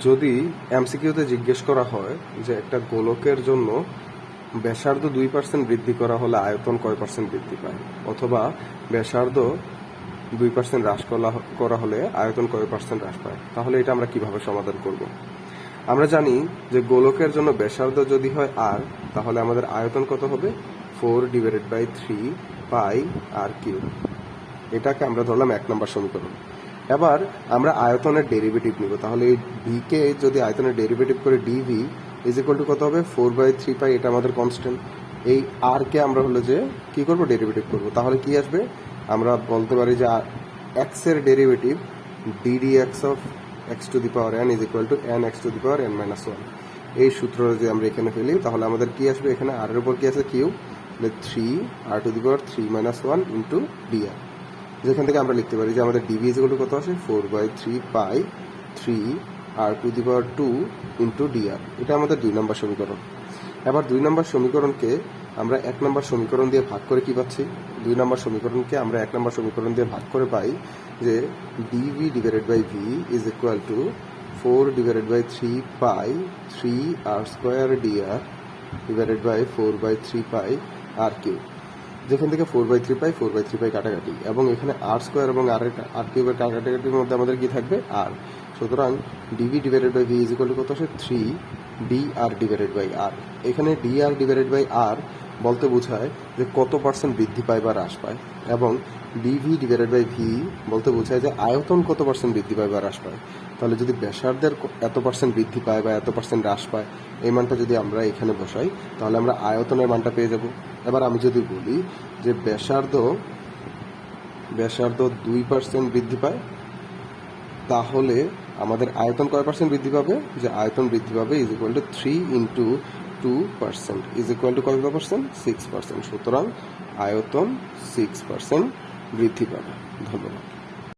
যদি এমসিকিউতে জিজ্ঞেস করা হয় যে একটা গোলকের জন্য ব্যাসার্ধ দুই পার্সেন্ট বৃদ্ধি করা হলে আয়তন কয় পার্সেন্ট বৃদ্ধি পায়? অথবা ব্যাসার্ধ দুই পার্সেন্ট হ্রাস করা- হলে আয়তন কয় পার্সেন্ট হ্রাস পায়? তাহলে এটা আমরা কীভাবে সমাধান করব? আমরা জানি যে গোলকের জন্য ব্যাসার্ধ যদি হয় আর তাহলে আমাদের আয়তন কত হবে? Four divided by three pi r cube এটাকে আমরা ধরলাম এক নম্বর সমীকরণ। এবার আমরা আয়তনের ডেরিভেটিভ নিব। তাহলে এই ভি কে যদি আয়তনের ডেরিভেটিভ করে ডিভি ইজ ইকুয়াল টু কত হবে? ফোর বাই থ্রি পাই এটা আমাদের কনস্ট্যান্ট এই আর কে আমরা হলো যে কি করব? ডেরিভেটিভ করব। তাহলে কি আসবে? আমরা বলতে পারি যে এক্সের derivative d d x of x to the power n is equal to n x to the power n minus one এই সূত্র যদি আমরা এখানে ফেলি তাহলে আমাদের কি আসবে? এখানে আর এর উপর কি আছে? Cube three r to the power three minus one into d r যেখান থেকে আমরা লিখতে পারি যে আমাদের ডিভি ইজ কত আসে? Four by three pi three r to the power two into d r এটা আমাদের দুই নম্বর সমীকরণ। এবার দুই নম্বর সমীকরণকে আমরা এক নম্বর সমীকরণ দিয়ে ভাগ করে কি পাচ্ছি? দুই নম্বর সমীকরণকে আমরা এক নম্বর সমীকরণ দিয়ে ভাগ করে পাই যে d v divided by v is equal to four divided by three pi three r square d r divided by four by three pi r cube যেখান থেকে four by three pi four by three pi কাটাকাটি। এবং এখানে আর square এবং আর আর কিউবের কাটাকাটির মধ্যে আমাদের কি থাকবে? আর সুতরাং d v divided by v is equal কত আসে? Three d r divided by r এখানে d r divided by r বলতে বোঝায় যে কত পার্সেন্ট বৃদ্ধি পায় বা হ্রাস পায় এবং ডিভি ডিভাইডেড বাই ভি বলতে বোঝায় যে আয়তন কত পার্সেন্ট বৃদ্ধি পায় বা হ্রাস পায়। তাহলে যদি ব্যাসার্ধের এত পার্সেন্ট বৃদ্ধি পায় বা এত পার্সেন্ট হ্রাস পায়, এই মানটা যদি আমরা এখানে বসাই, তাহলে আমরা আয়তনের মানটা পেয়ে যাব। এবার আমি যদি বলি যে ব্যাসার্ধ ব্যাসার্ধ দুই পার্সেন্ট বৃদ্ধি পায়, তাহলে আমাদের আয়তন কয় পার্সেন্ট বৃদ্ধি পাবে? যে আয়তন বৃদ্ধি পাবে is equal to three into two percent is equal to কত পার্সেন্ট সিক্স পার্সেন্ট সুতরাং আয়তন সিক্স পার্সেন্ট বৃদ্ধি পাবে। ধন্যবাদ।